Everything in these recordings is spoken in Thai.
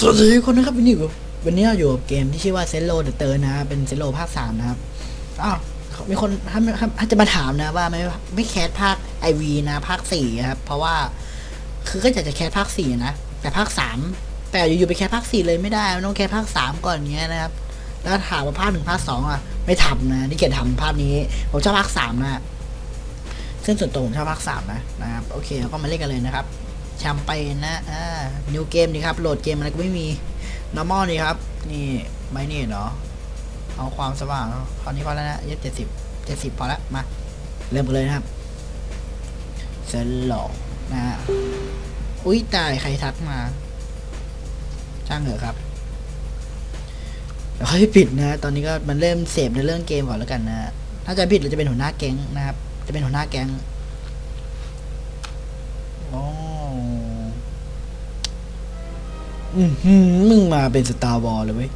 สวัสดีทุกคนนะครับวันนี้อยู่วันนี้เราอยู่กับเกมที่ชื่อว่าเซโ o เดอะเตอร์นะเป็นเซโ o ภาคสามนะครับอ้าวมีคนถ้าถ้าจะมาถามนะว่าไม่ไม่แคสภาคไอวีนะภาคสี่ครับเพราะว่า คือก็อยากจะแคสภาคสี่นะแต่ภาคสามแต่อยู่ๆไปแคสภาคสี่เลยไม่ได้มันต้องแคสภาคสามก่อนเงี้ยนะครับ แล้วถามว่าภาคหนึ่งภาคสองอะไม่ทำนะที่เกียจทำภาคนี้ผมชอบภาคสามนะซึ่งส่วนตัวผมชอบภาคสามนะนะครับโอเคเราก็มาเล่นกันเลยนะครับ แชมเปญนะอ่านิวเกมดีครับ โหลดเกมอะไรก็ไม่มี normal นี่ครับ นี่ไม่นี่เนาะเอาความสว่างคราวนี้พอแล้วนะยี่เจ็ดสิบเจ็ดสิบพอแล้วมา เริ่มกันเลยนะครับเซนหลอกนะฮะอุ้ยตายใครทักมาช่างเหอะครับเดี๋ยวค่อยปิดนะ ตอนนี้ก็มันเริ่มเสพในเรื่องเกมก่อนแล้วกันนะถ้าจะผิดเราจะเป็นหัวหน้าแก๊งนะครับ จะเป็นหัวหน้าแก๊ง อือหือมึงมาเป็นสตาร์วอลเลยเว้ย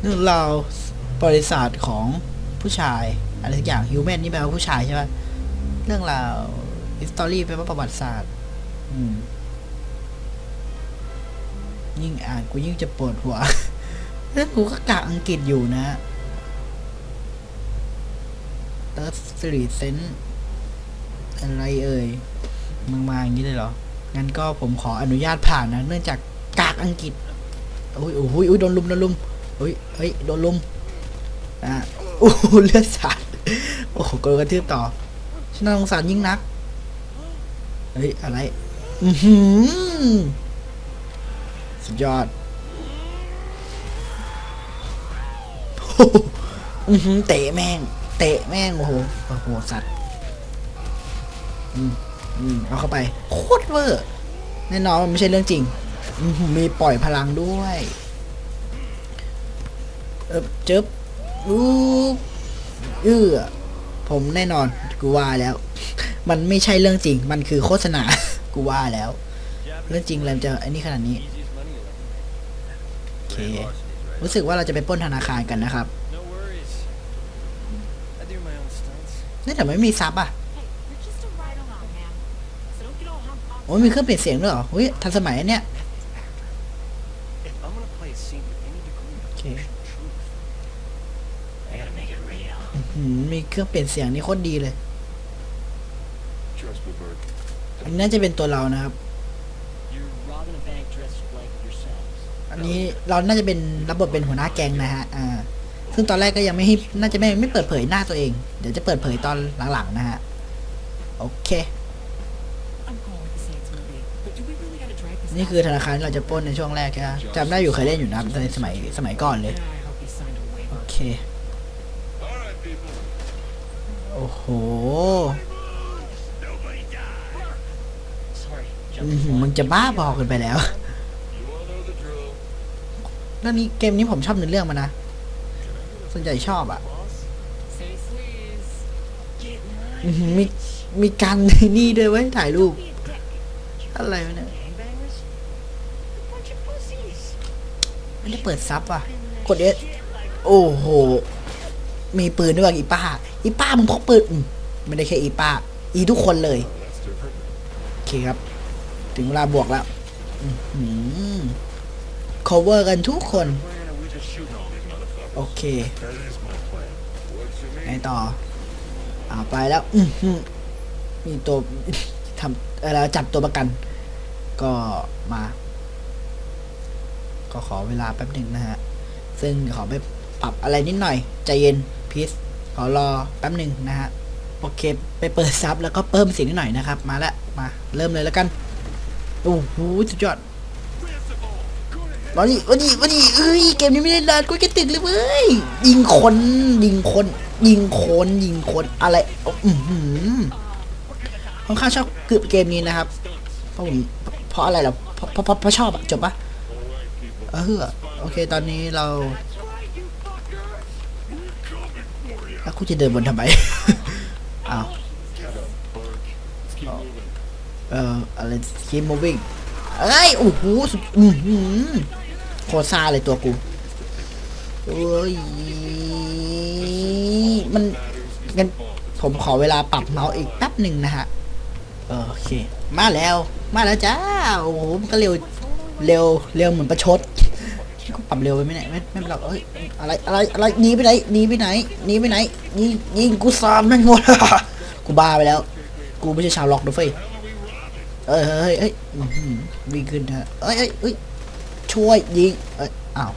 เรื่องราวบริษัทของผู้ชาย อะไรสักอย่างฮิวแมนนี่แปลว่าผู้ชายใช่ป่ะเรื่องราวฮิสตอรี่แปลว่าประวัติศาสตร์ อืม ยิ่งอ่านกูยิ่งจะปวดหัวแล้วกูก็กะอังกฤษอยู่นะเติร์สตรีเซน อะไรเอ่ยมึงมาอย่างนี้เลยเหรอ งั้นก็ผมขออนุญาตผ่านนะ เนื่องจากกากอังกฤษอุ้ยโอ้ยอุ้ยโดนลุมโดนลุมอุ้ยเฮ้ยโดนลุมอะโอ้เลือดสาดโอ้โหกดกระทืบต่อฉันน่าสงสารยิ่งนักเฮ้ยอะไรอือหือสุดยอดโอ้หอือหือเตะแม่ง เตะแม่งโอ้โหโอ้โหสัตว์ อืมอืมเอาเข้าไป โคตรเวอร์แน่นอนมันไม่ใช่เรื่องจริงอืมมีปล่อยพลังด้วยเอบจึ๊บอู้เอื้อผมแน่นอนกูว่าแล้ว มันไม่ใช่เรื่องจริง มันคือโฆษณากูว่าแล้ว เรื่องจริงแล้วจะไอ้นี่ขนาดนี้โอเครู้สึกว่าเราจะไปปล้นธนาคารกันนะครับ No worries. I do my own stunts. นี่แต่ไม่มีซับอะ โอ้ยมีเครื่องเปลี่ยนเสียงด้วยเหรอเฮ้ยทันสมัยอันเนี่ยอืมมีเครื่องเปลี่ยนเสียงนี่โคตรดีเลย อันนี้น่าจะเป็นตัวเรานะครับ อันนี้เราน่าจะเป็นรับบทเป็นหัวหน้าแก๊งนะฮะ อ่า ซึ่งตอนแรกก็ยังไม่ให้น่าจะไม่ไม่เปิดเผยหน้าตัวเอง เดี๋ยวจะเปิดเผยตอนหลังๆนะฮะ โอเค นี่คือธนาคารที่เราจะปล้นในช่วงแรกใช่ไหมจำได้อยู่เคยเล่นอยู่นะในสมัยสมัยก่อนเลย โอเค โอ้โหมึงจะบ้าบอกันไปแล้วเรื่องนี้เกมนี้ผมชอบเนื้อเรื่องมันนะ ส่วนใหญ่ชอบอะมีมีการนี่ด้วยเว้ยถ่ายรูป อะไรเนี่ย ไม่ได้เปิดซับอะ กดเอสโอ้โห มีปืนด้วยว่ะอีป้า อีป้ามึงพกปืนอืมไม่ได้แค่อีป้า อีทุกคนเลย โอเคครับ ถึงเวลาบวกแล้วอื้อหือ cover กันทุกคน โอเคไง mean? ต่อ อ่าไปแล้ว อือหือมีตัวทำเออแล้วจับตัวประกัน ก็มา ก็ขอเวลาแป๊บหนึ่งนะฮะ ซึ่งขอไปปรับอะไรนิดหน่อย ใจเย็นพีซขอรอแป๊บหนึ่งนะฮะ โอเค ไปเปิดซับแล้วก็เพิ่มเสียงนิดหน่อยนะครับ มาแล้วมาเริ่มเลยแล้วกันโอ้โหสุดยอดมาดิมาดิมาดิเอ้ยเกมนี้ไม่ได้นานกูจะติดเลยเว้ยยิงคนยิงคน ยิงคนยิงคนอะไรอือหือค่อนข้างชอบเกมนี้นะครับเพราะผมเพราะอะไรเหรอเพราะเพราะเพราะเพราะชอบอะจบปะ เออโอเค ตอนนี้เราแล้วกูจะเดินบนทำไมอ้าวเอ่ออะไร keep moving เอ้ย โอ้โหสุดอื้อหือโคซาเลยตัวกูเอ้ย มันงั้นผมขอเวลาปรับเมาส์อีกแป๊บหนึ่งนะฮะ โอเค มาแล้ว มาแล้วจ้า โอ้โห มันก็เร็ว เร็ว เร็วเหมือนประชด กูปรับเร็วไปไหมเนี่ยไม่ไม่เป็นหรอกเอ้ยอะไรอะไรอะไรหนีไปไหนหนีไปไหนหนีไปไหนยิงยิงกูซ้อมนั่นงดกูบ้าไปแล้ว กูไม่ใช่ชาวล็อกนะเฟ้ยเอ้ยเฮ้ยเฮ้ยอื้อหือวิ่งขึ้นฮะเอ้ยเอ้ยเอ้ยช่วยยิงเอ้ยอ้าว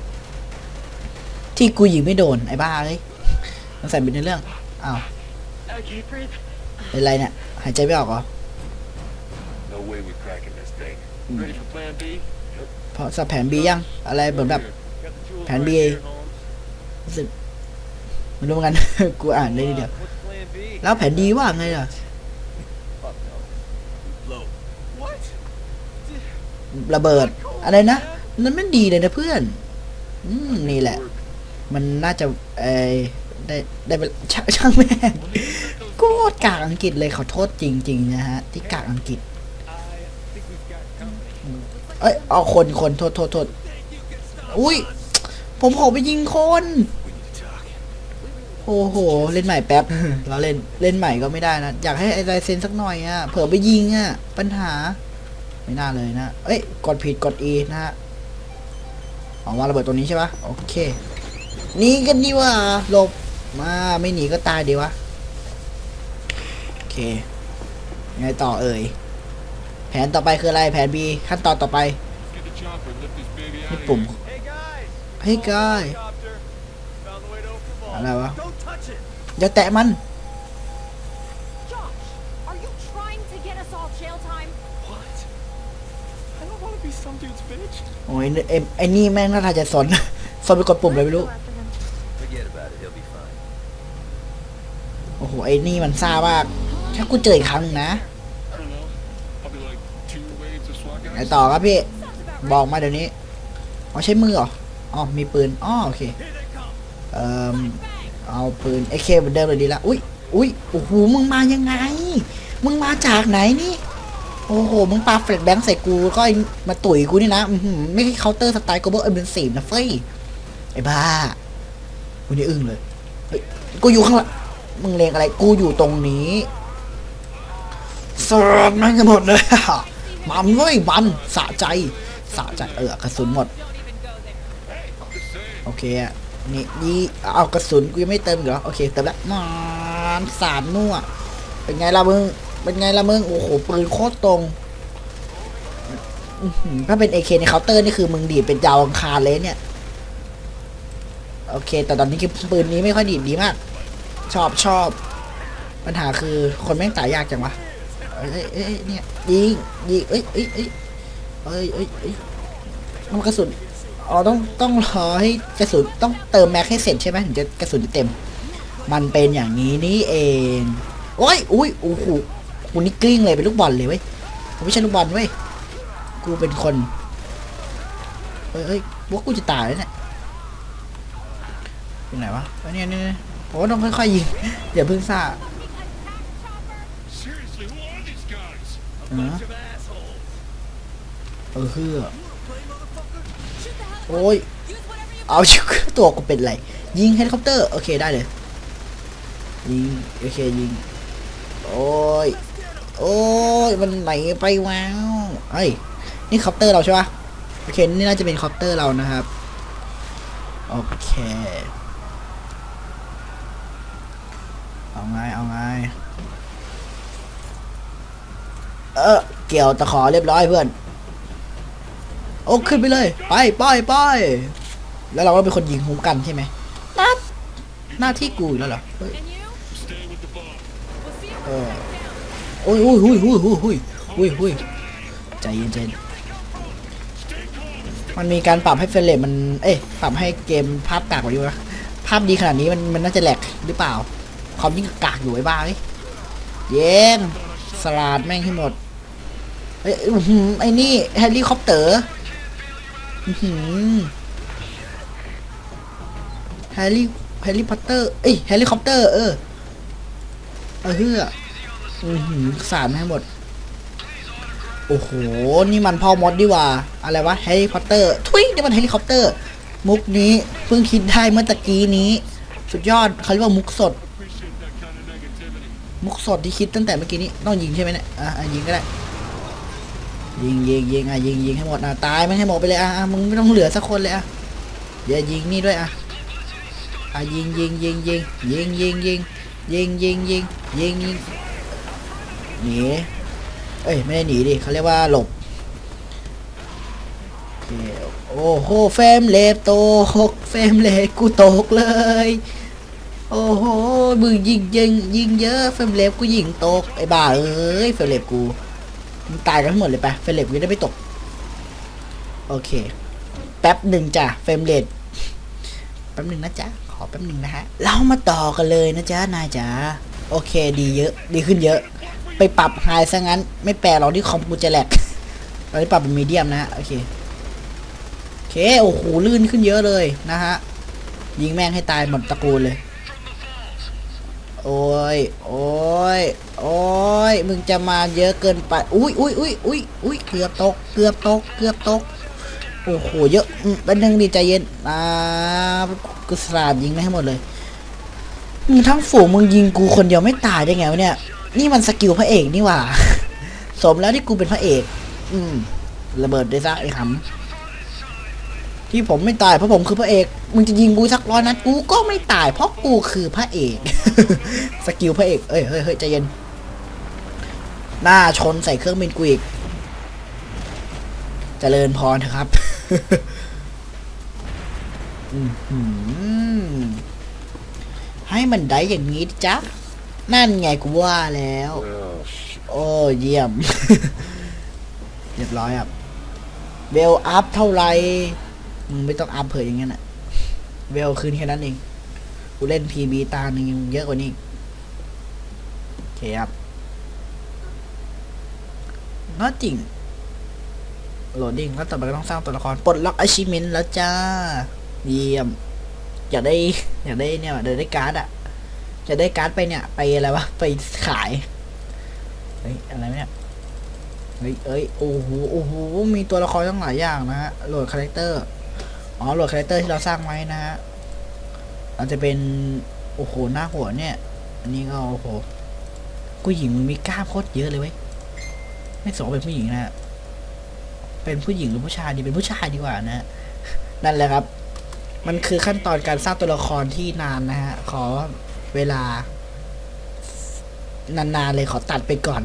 ที่กูยิงไม่โดนไอ้บ้าเอ้ยมันใส่เป็นในเรื่องอ้าว I can't breathe. เป็นไรเนี่ยหายใจไม่ออกเหรอ No way we cracking this thing. Ready for plan B? เพราะสับแผนบียัง อะไรเหมือนแบบ Got the jewels Plan right B. รู้สึกไม่รู้เหมือนกัน กูอ่านได้นิดเดียว แล้วแผนดีว่าไงล่ะ ระเบิด อะไรนะ นั่นไม่ดีเลยนะเพื่อน อืม นี่แหละ มันน่าจะเอได้ได้เป็นช่างช่างแม่งโคตรกากอังกฤษเลยขอโทษจริง ๆ นะฮะ ที่กากอังกฤษ เอ้ยเอาคนคนโทษโทษโทษอุ้ยผมขอไปยิงคนโอ้โห เล่นใหม่แป๊บเราเล่นเล่นใหม่ก็ไม่ได้นะ อยากให้ไอ้ลายเซ็นสักหน่อยอะ่ะเผื่อไปยิงอะ่ะ ปัญหา ไม่น่าเลยนะ เอ้ย กดผิดกด E นะฮะออกมาระเบิดตัวนี้ใช่ปะโอเคหนีกันดีว่าหลบมาไม่หนีก็ตายดีวะ โอเค ไงต่อเอ่ย นต่อไปคืออะไรแผน B ขั้นตอนต่อไป Get the chopper and lift this baby out นี่ of ปุ่ม here. Hey guys! เฮ้ยกาย Helicopter. Found the way to open the vault. อะไรวะ Don't touch it! อย่าแตะมัน Josh, are you trying to get us all jail time? What? I don't want to be some dude's bitch. โอ้ยเอ็มไอ้นี่แม่งน่าจะสนสนไปกดปุ่มเลยไม่รู้ Forget about it. He'll be fine. โอ้โห ไอ้นี่มันซ่ามาก ถ้ากูเจออีกครั้งหนึ่งนะ ไหนต่อครับพี่ บอกมาเดี๋ยวนี้อ๋อใช้มือเหรออ๋อมีปืนอ๋อโอเคเอ่อเอาปืน AK เคเหมือนเดิมเลยดีละอุ้ยอุ้ยโอ้โหมึงมายังไง มึงมาจากไหนนี่โอ้โห มึงปาแฟลชแบงค์ใส่กูก็มาตุ๋ยกูนี่นะไม่ใช่เคาน์เตอร์สไตล์ global offensive นะเฟ้ยไอ้บ้ากูนี่อึ้งเลยเฮ้ยกูอยู่ข้างหลังมึงเลงอะไร กูอยู่ตรงนี้สอบนั่นกันหมดเลย มันเว้ยมันสะใจสะใจเออกระสุนหมด โอเคอะนี่นี่เอากระสุนกูยังไม่เติมเหรอโอเคเติมแล้วมันสามมั่วเป็นไงล่ะมึงเป็นไงล่ะมึงโอ้โหปืนโคตรตรงถ้าเป็นเอเคในเคาน์เตอร์นี่คือมึงดีดเป็นยาวอังคารเลยเนี่ยโอเค แต่ตอนนี้คือปืนนี้ไม่ค่อยดีดดีมาก ชอบชอบ ปัญหาคือคนแม่งตายยากจังวะ เอ้ยเอ้ยเนี่ยยิงยิงเอ้ยเอ้ยเอ้ยเอ้ยเอ้ยเอ้ยมันกระสุนอ๋อต้องต้องรอให้กระสุนต้องเติมแม็กให้เสร็จใช่ไหมถึงจะกระสุนจะเต็ม มันเป็นอย่างนี้นี่เองโอ้ยอุ้ยโอ้โหกูนี่กลิ้งเลยเป็นลูกบอลเลยเว้ยกูไม่ใช่ลูกบอลเว้ยกูเป็นคนเฮ้ยเฮ้ยว่ากูจะตายแล้วเนี่ยเป็นไหนวะเอ้นี่ยเนี่ยเนี่ยผมว่าต้องค่อยๆยิงอย่าเพิ่งซ่า guys? A Uh-huh. bunch of assholes. เออเฮือโอ้ย เอาชิตัวกูเป็นไร ยิงเฮลิคอปเตอร์ โอเคได้เลย ยิง โอเคยิง โอ้ย โอ้ย มันไหนไปว้าวเอ้ยนี่คอปเตอร์เราใช่ปะโอเค นี่น่าจะเป็นคอปเตอร์เรานะครับ โอเค เอาไง เอาไง เออ เกี่ยวตะขอเรียบร้อยเพื่อน โอ้ขึ้นไปเลย ไปไปไปแล้วเราก็เป็นคนยิงคุ้มกันใช่ไหมนัดหน้าที่กูอีกแล้วเหรอเฮ้ย And you? Stay with the bomb. We'll see you เอ when อ we back down. โอ้ยโอ้ยหุยหุยหุยหุยหุยหุยใจเย็นใจเย็นมันมีการปรับให้เฟรมเรทมัน เอ้ยปรับให้เกมภาพกากกว่านี้วะภาพดีขนาดนี้มันมันน่าจะแหลกหรือเปล่าคอมยิ่งกากอยู่ไอ้บ้าเอ้ยเย็นสลาดแม่งให้หมดเอ้ยอื้อหือไอ้นี่เฮลิคอปเตอร์แฮร์รี่แฮร์รี่พอตเตอร์เอ้ยแฮร์รี่คอปเตอร์ เออเออเฮืออือหือสารให้หมด โอ้โห นี่มันพ่อมดดีว่า อะไรวะแฮร์รี่พอตเตอร์ทุยนี่มันเฮลิคอปเตอร์ มุกนี้เพิ่งคิดได้เมื่อตะกี้นี้ สุดยอดเขาเรียกว่ามุกสด มุกสดที่คิดตั้งแต่เมื่อกี้นี้ ต้องยิงใช่ไหมเนี่ย อะยิงก็ได้ ยิงยิงยิงอะยิงยิงให้หมดอะตายไม่ให้หมดไปเลยอะมึงไม่ต้องเหลือสักคนเลยอะอย่ายิงนี่ด้วยอะอะยิงยิงยิงยิงยิงยิงยิงยิงยิงยิงยิงยิงหนีเอ้ยไม่ได้หนีดิเขาเรียกว่าหลบโอ้โหเฟมเลทโตกเฟมเลทกูตกเลย โอ้โหมึงยิงยิงยิงเยอะเฟมเลฟกูยิงตกไอ้บ้าเอ้ยเฟมเลฟกู ตายกันทั้งหมดเลยไปเฟรมเลฟกูจะได้ไม่ตก โอเค แป๊บหนึ่งจ้ะเฟรมเลทแป๊บหนึ่งนะจ๊ะ ขอแป๊บหนึ่งนะฮะ เรามาต่อกันเลยนะจ๊ะ นายจ๋า โอเคดีเยอะ ดีขึ้นเยอะ ไปปรับไฮซะงั้น ไม่แปลหรอกที่คอมกูจะแหลกตอนนี้ปรับเป็นมีเดียมนะฮะ โอเค โอเค โอ้โห ลื่นขึ้นเยอะเลยนะฮะ ยิงแม่งให้ตายหมดตระกูลเลย โอ้ย โอ้ย โอ้ย มึงจะมาเยอะเกินไป อุ้ยอุ้ยอุ้ยอุ้ยอุ้ยเกือบตก เกือบตก เกือบตก โอ้โห เยอะเป็นหนึ่งดีใจเย็นอ่ากูสาดยิงไม่ให้หมดเลย มึงทั้งฝูงมึงยิงกูคนเดียวไม่ตายได้ไงวะเนี่ย นี่มันสกิลพระเอกนี่หว่า สมแล้วที่กูเป็นพระเอก อืม ระเบิดได้ซะไอ้หำ ที่ผมไม่ตายเพราะผมคือพระเอก มึงจะยิงกูสักร้อยนัดกูก็ไม่ตายเพราะกูคือพระเอก สกิลพระเอก เอ้ยเฮ้ยเฮ้ยใจเย็น หน้าชนใส่เครื่องบินกูอีกเจริญพรเถอะครับให้มันได้อย่างนี้จ๊ะนั่นไงกูว่าแล้ว โอ้เยี่ยม เรียบร้อยครับเวลอัพเท่าไหร่ มึงไม่ต้องอัพเผยอย่างนั้นอะเวลคืนแค่นั้นเอง กูเล่นพีบีตาหนึ่งเยอะกว่านี้อีกโอเคครับน่าจริงโหลดดิ้งแล้วต่อไปก็ต้องสร้างตัวละครปลดล็อกอาชิเมนแล้วจ้า เยี่ยม อยากได้ อยากได้เนี่ยเดี๋ยวได้การ์ดอะจะได้การ์ดไปเนี่ย ไปอะไรวะ ไปขาย เฮ้ย อะไรเนี่ยเฮ้ยเอ้ย โอ้โห โอ้โห มีตัวละครตั้งหลายอย่างนะฮะ โหลดคาแรคเตอร์ อ๋อโหลดคาแรคเตอร์ที่เราสร้างไว้นะฮะอาจจะเป็น โอ้โห หน้าหัวเนี่ย อันนี้ก็โอ้โหผู้หญิงมันมีกล้ามโคตรเยอะเลยเว้ย ไม่สมเป็นผู้หญิงนะฮะเป็นผู้หญิงหรือผู้ชายดี เป็นผู้ชายดีกว่านะฮะนั่นแหละครับ มันคือขั้นตอนการสร้างตัวละครที่นานนะฮะ ขอเวลา นานๆเลยขอตัดไปก่อน